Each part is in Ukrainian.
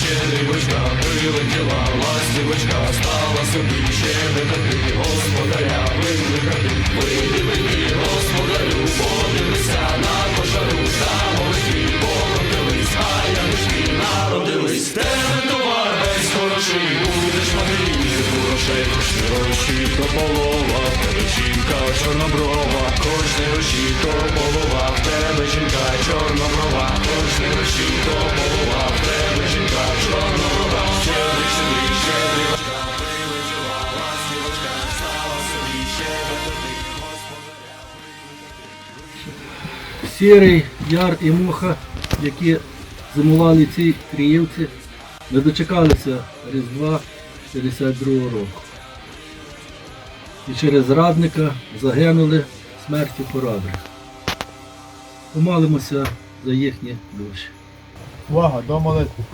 щедрівочка, прилетіла ластівочка, стала собі щебетати, господаря викликати. Вийди, вийди, господарю, подивися на там овечки породились, а я янички народились. Тебе товар весь хороший, будеш мати грошей, кожні гроші то полова, тебе жінка чорноброва, кожні гроші то полова, в тебе жінка чорноброва, Сірий, яр і муха, які зимували ці Кріївці, не дочекалися Різдва 52 року. І через зрадника загинули смертю порадних. Помолимося за їхні душі. Увага, до молитви.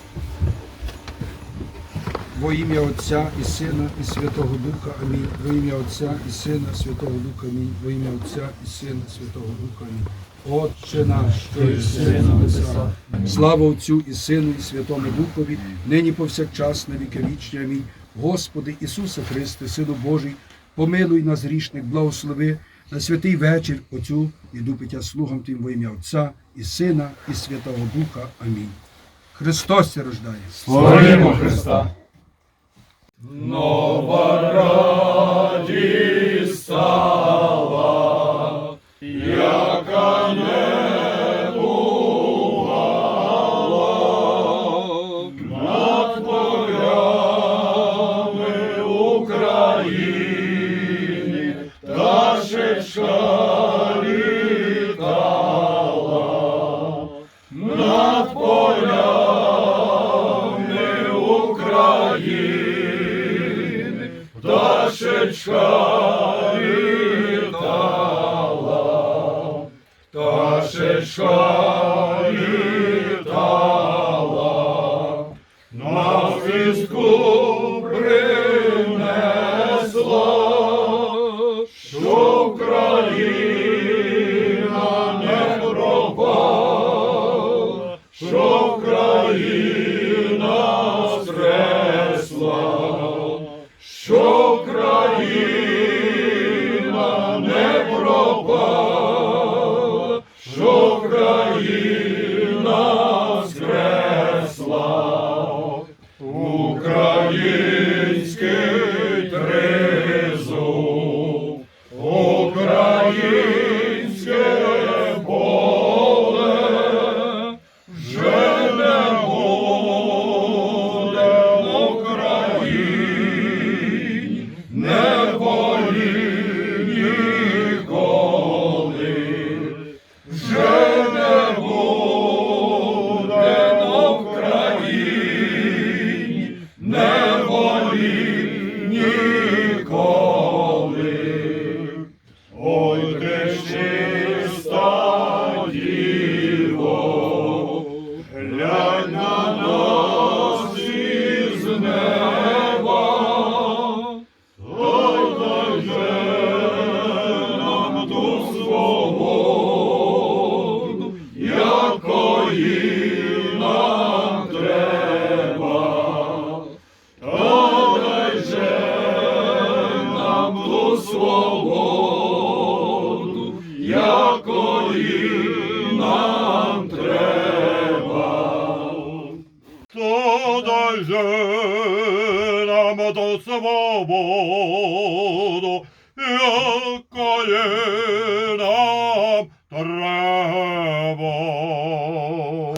Во ім'я Отця і Сина, і Святого Духа. Амінь. Во ім'я Отця і Сина, Святого Духа. Амінь. Во ім'я Отця і Сина, Святого Духа. Амінь. Отче наш, що єси на небесах. Слава Отцю і Сину, і Святому Духові, нині повсякчас, на віки вічні. Амінь. Господи Ісусе Христе, Сину Божий, помилуй нас грішних, благослови на святий вечір Отцю і дупиття слугам Тим во ім'я Отця і Сина, і Святого Духа. Амінь. Христос рождає. Славімо Христа. Нова радість Пташечка літала, пташечка літала, на звістку принесла, що країна не пропала, що Україна зресла, що То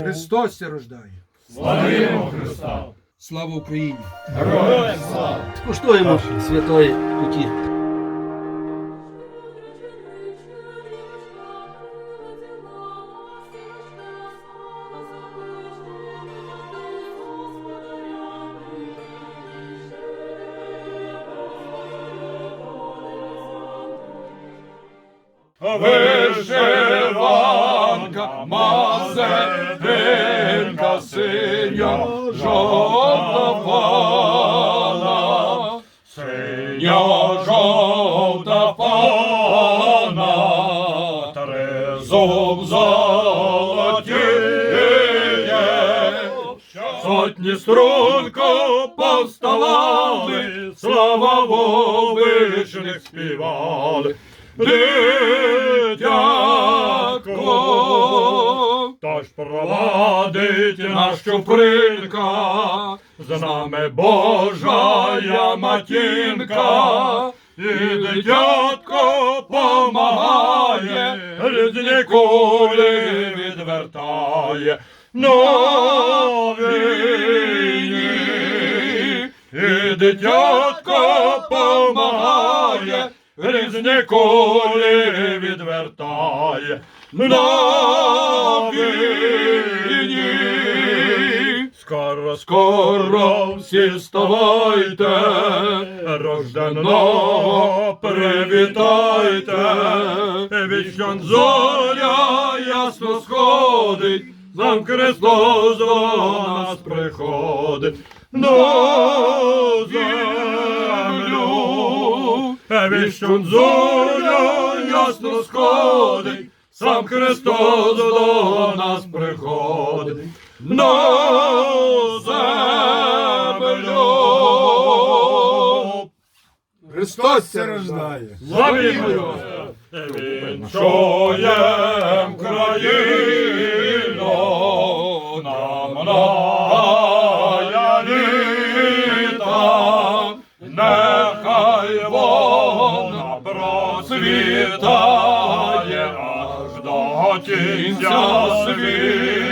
Христос се рождає. Славімо Христа. Слава Україні! Героям слава. Скуштуємо святої путі. Вишиванка, мазепинка, синя, жовта синя, жовта пана, тризуб золотіє, сотні струнко повставали, слава вовишних співали. Провадить наш Чупринка, з нами Божая матінка, і дитятко помагає, різні кулі відвертає. Новині, і дитятко помагає, різні кулі відвертає. Новині, Скоро, скоро всі ставайте, рожденого привітайте, вічно зоря ясно сходить, сам Христос до нас приходить. На землю, вічно зоря ясно сходить, сам Христос до нас приходить. На Христос се рождає. Славімо! Вінчуєм країну, нам многая літа, нехай вона процвітає аж до кінця світа.